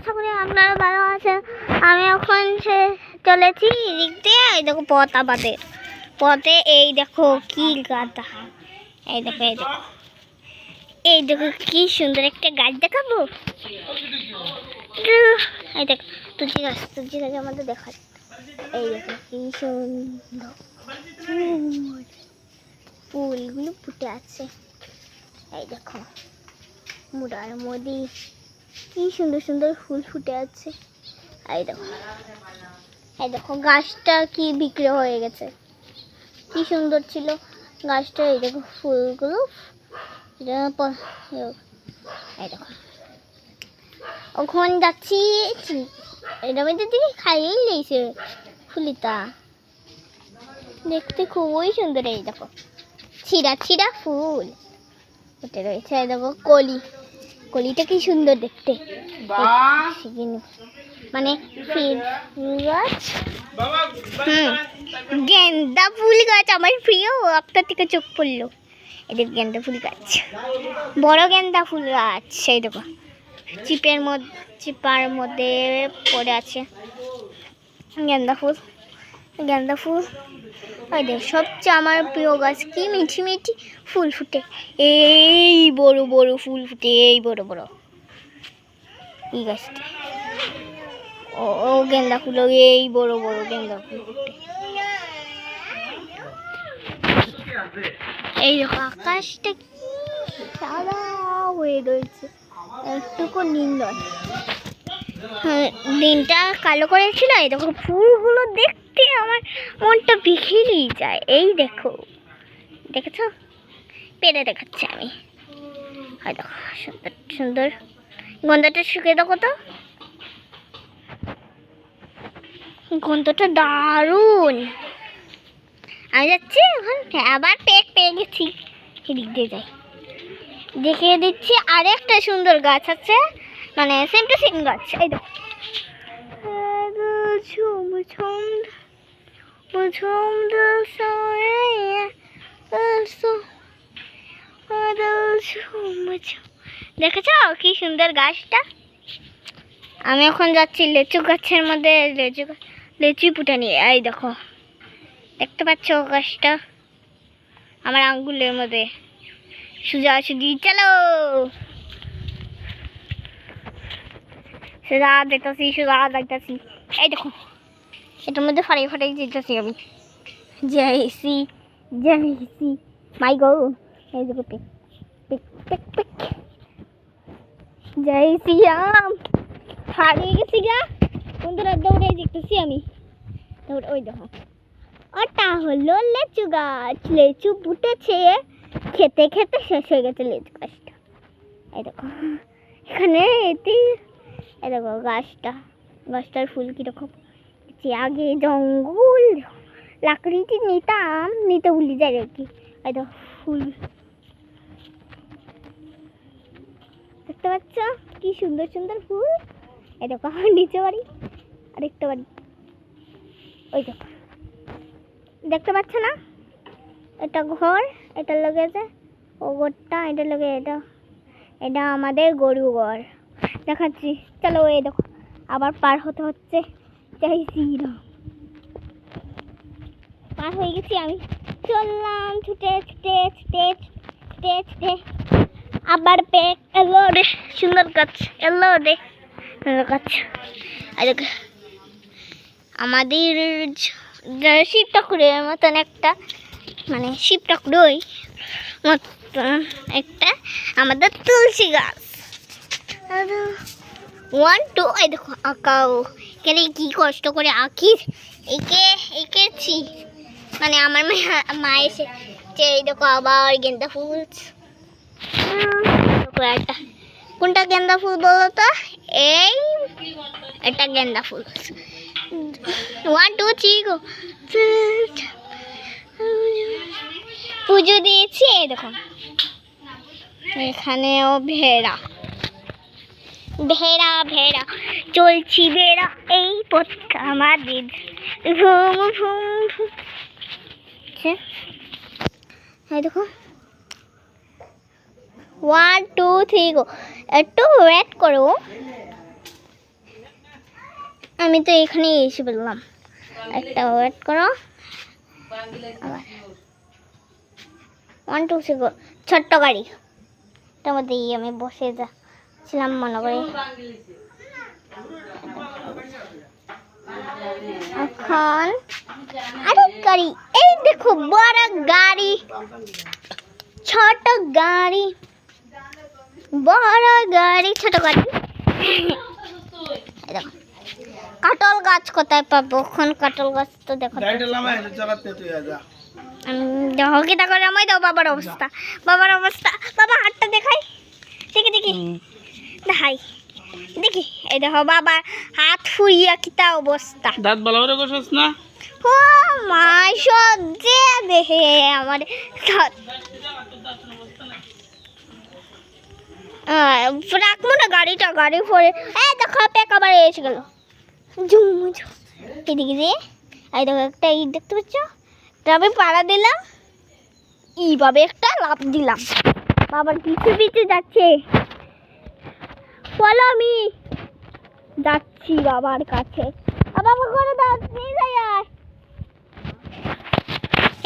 আশা করি আপনারা ভালো আছেন আমি এখন সে চলেছি এদিক দিয়ে, এই দেখো পথ আমাদের। পথে এই দেখো কি গাদা এই দেখো এই দেখো। এই দেখো কি সুন্দর একটা গাছ দেখাবো। এই দেখো তুলসী গাছ তুলসী গাছ আমাদের দেখা। এই দেখো কি সুন্দর। ফুলগুলো ফুটে আছে। এই দেখো, মুড়ার মধ্যে কি সুন্দর সুন্দর ফুল ফুটে আছে। এই দেখো। এই দেখো, গাছটা কি বিক্রি হয়ে গেছে। কি সুন্দর ছিল গাছটা, এই দেখো ফুলগুলো। এই দেখো। ওখানে যাচ্ছি। এটা মধ্যে দিকে খাইয়েই লেগেছে ফুলিতা। দেখতে খুবই সুন্দর, এই দেখো। ছিঁড়া ছিঁড়া ফুল। ওটা রয়েছে দেখো, কলি। কলিটা কি সুন্দর দেখতে। মানে গাছ গেন্দা ফুল গাছ আমার প্রিয়। আপনার থেকে চোখ পড়ল। এদের গেন্দা ফুল গাছ। বড় গেন্দা ফুল গাছ সেই দেখো। চিপের মধ্যে চিপার মধ্যে পড়ে আছে। গেন্দা ফুল। গেন্দা ফুল। আর দেখ, সবচেয়ে আমার প্রিয় গাছ কি? মিঠি মিঠি ফুল ফুটে। এই বড় বড় ফুল ফুটে, এই বড় বড়। এই গাছটি। ও ও গেন্দা ফুল এই বড় বড় গেন্দা ফুল ফুটে। এই দেখো, আকাশটা কি সাদা হয়ে রয়েছে। একটুকু নীল নয় দিনটা কালো করেছিল, এই দেখো, ফুলগুলো দেখতে আমার মনটা বিখিরেই যায়। এই দেখো। দেখেছ? পেরে দেখাচ্ছি আমি। হয় দেখো, সুন্দর সুন্দর। গন্ধটা শুকিয়ে দেখো তো। গন্ধটা দারুণ। আমি যাচ্ছি এখন। আবার পেক পেয়ে গেছি। এদিক দিয়ে যাই। দেখিয়ে দিচ্ছি আরেকটা সুন্দর গাছ আছে। মানে সেম টু সেম গাছ। এই দেখো। ঝুম ঝুম ঝুম দেখেছ কি সুন্দর গাছটা? আমি এখন যাচ্ছি লেচু গাছের মধ্যে, লেচু লেচু পুটে নিয়ে। এই দেখো, দেখতে পাচ্ছ গাছটা আমার আঙ্গুলের মধ্যে। সুজা সুজি, চলো। সুজা দেখতেছি সুজা দেখতেছি। এই দেখো এটার মধ্যে ফাড়াই ফাটাই যেতেছি আমি। জেসি জেসি মাই গো এই দেখো পিক পিক পিক পিক। জয় শ্রীরাম হারিয়ে গেছি গা। বন্ধুরা, দৌড়ে দেখতেছি আমি। দৌড়, ওই দেখো। ওটা হলো লেচু গাছ। লেচু ফুটেছে। খেতে খেতে শেষ হয়ে গেছে লেচু গাছটা। এই দেখো। এখানে এটি, এই দেখো গাছটা। গাছটার ফুল কীরকম। যে আগে জঙ্গল লাকড়িটি নিতাম, নিতে ভুলে যাই আর কি। ফুল। দেখতে পাচ্ছ? কি সুন্দর সুন্দর ফুল। এই দেখো নিচে বাড়ি আরেকটা বাড়ি। ওই দেখো। দেখতে পাচ্ছ না? এটা ঘর, এটা লেগেছে। ও ঘরটা, এটা লেগে, এটা এটা আমাদের গরু ঘর। দেখাচ্ছি। চলো, এই দেখো। আবার পার হতে হচ্ছে। চাই শ্রীরাম পার হয়ে গেছি আমি। চললাম, ছুটে ছুটে ছুটে ছুটে ছুটে। আবার পে এলো রে, সুন্দর গাছ। এলো রে, সুন্দর গাছ। আর আমাদের শিব ঠাকুরের মতন একটা মানে শিব ঠাকুরই মতন একটা আমাদের তুলসী গাছ। ওয়ান টু এই দেখো, আঁকাও। এখানে কি কষ্ট করে আঁকি একে, এঁকেছি। মানে আমার মা- এসে যে এই দেখো আবার গেন্দা ফুল। একটা। কোনটা গেন্দা ফুল বলো তো? এই এটা গেন্দা ফুল। ওয়ান টু থ্রি গো পুজো দিয়েছি, এই দেখো। এখানেও ভেড়া। ভেড়া ভেড়া চলছি বেড়া এই পথ আমাদের। ঘুম ঘুম আচ্ছা, এই দেখো। ওয়ান টু থ্রি গো একটু ওয়েট করো। আমি তো এখানেই এসে বললাম একটা ওয়েট করো। আবার। ওয়ান টু সিক্স ছোট্ট গাড়ি। তার মধ্যেই আমি বসে যাচ্ছিলাম মনে করে। এখন আরেক গাড়ি, এই দেখো বড় গাড়ি, ছোট গাড়ি, বড় গাড়ি, ছোট গাড়ি। কাটল গাছ কোথায় পাবো? এখন কাটল গাছ তো দেখো। দেখো কি দেখো রামাই দাও, বাবার অবস্থা বাবার অবস্থা। বাবা হাতটা দেখাই। দেখি দেখি। দেখাই দেখি এই দেখো বাবার হাত ফুইয়া কিতা অবস্থা। দাঁত ভালো করে কষাস না? ও মাই সজ্জে দেখে আমার আহ, রাখব না গাড়িটা গাড়ি পরে এই দেখো পেক আবার এসে গেল। ঝুম ঝুম। এদিকে দিয়ে এই দেখো একটা ইট দেখতে পাচ্ছ? তবে পাড়া দিলাম। এইভাবে একটা লাভ দিলাম। বাবার পিছু পিছু যাচ্ছে। বলো আমি যাচ্ছি বাবার কাছে। বাবা করে যাচ্ছি যাই আর।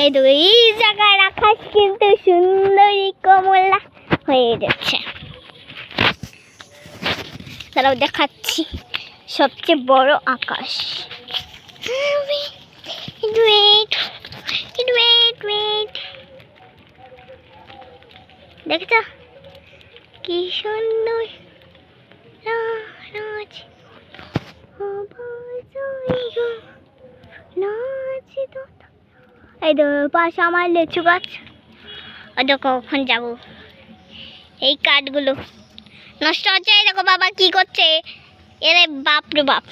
এই এই জায়গায় আকাশ কিন্তু সুন্দরী কমলা হয়ে যাচ্ছে তারাও দেখাচ্ছি। সবচেয়ে বড় আকাশ। দেখছ? কি সুন্দর নাচ নাচ এই পাশে আমার লিচু গাছ। ওই তো কখন যাব। এই কাঠগুলো। নষ্ট হচ্ছে, এই দেখো বাবা কি করছে? এরে বাপ রে বাপ।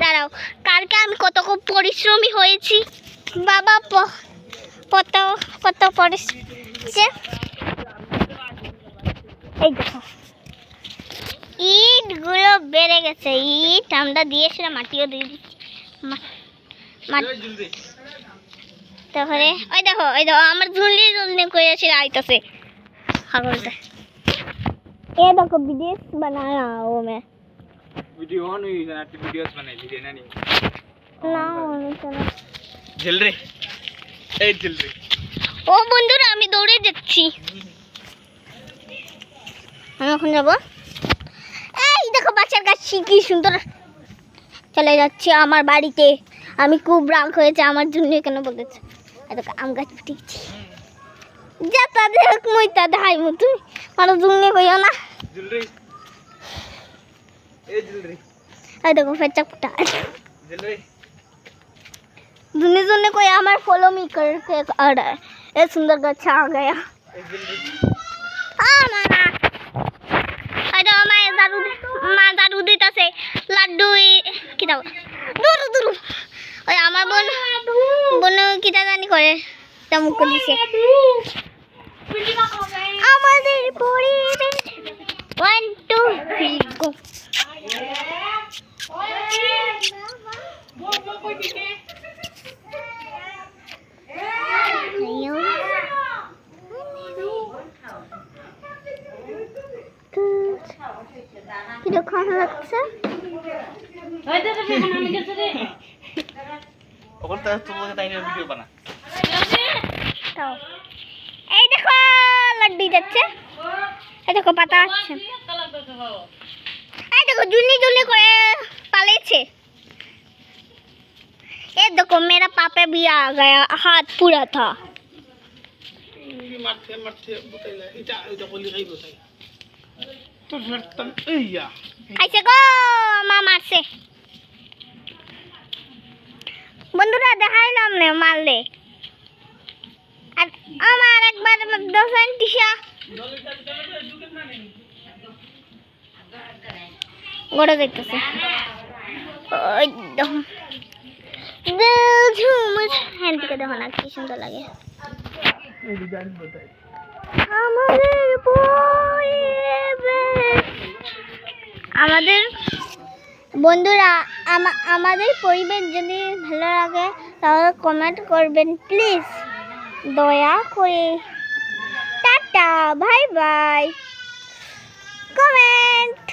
দাঁড়াও, কালকে আমি কত খুব পরিশ্রমী হয়েছি। বাবা কত কত পরিশ্রম এই দেখো। ইটগুলো বেড়ে গেছে, ইট আমরা দিয়েছিলাম, মাটিও দিয়ে দিচ্ছি। মাটি তারপরে ওই দেখো ওই দেখো আমার ঝুলি ঝুলনি করে এসে আইতাছে হাগলটা এ দেখো বিদেশ বানায়া ও মে वीडियो ऑन हुई है आपकी वीडियोस बनाई वीडियो ना नहीं না অনেক না। जल रे ए जल रे ও বন্ধুরা আমি দৌড়ে যাচ্ছি আমি এখন যাবো এই দেখো বাচ্চার গাছ কি সুন্দর চলে যাচ্ছে আমার বাড়িতে আমি খুব রাগ হয়েছে আমার জন্য কেন বলেছে? এত আম গাছ ফুটিয়েছি। যা তাদের মই তা দেখাই মতো। আমার জন্য কইও না। দেখো আমার ফলো আর এ সুন্দর গাছ আ মা। লাড্ডু কি দাও দূর দূর। ওই আমার বোন বোন কিতা জানি করে তা মুখ দিছে। আমাদের পরিবেশ ওয়ান টু থ্রি গো কীরকম লাগছে? ওখান থেকে তোমাকে তাই ভিডিও বানা তাও এই দেখো লাড্ডু যাচ্ছে এই দেখো পাতা আছে এই দেখো জুনি জুনি করে পালিয়েছে ये देखो मेरा पापा भी आ गया हाथ पूरा था মারতে মারতে বতাইলা এটা এটা কলি খাই বতাই তোর ফেরতাম এইয়া খাইছে গো মা মারছে বন্ধুরা, দেখাইলাম না মারলে। আর আমার একবার দোকান টিসা গড়ে দেখতেছে। হ্যাঁ কি সুন্দর লাগে। আমাদের বন্ধুরা আমাদের পরিবেশ যদি ভালো লাগে, তাহলে কমেন্ট করবেন প্লিজ দয়া করে। Tata bye bye comment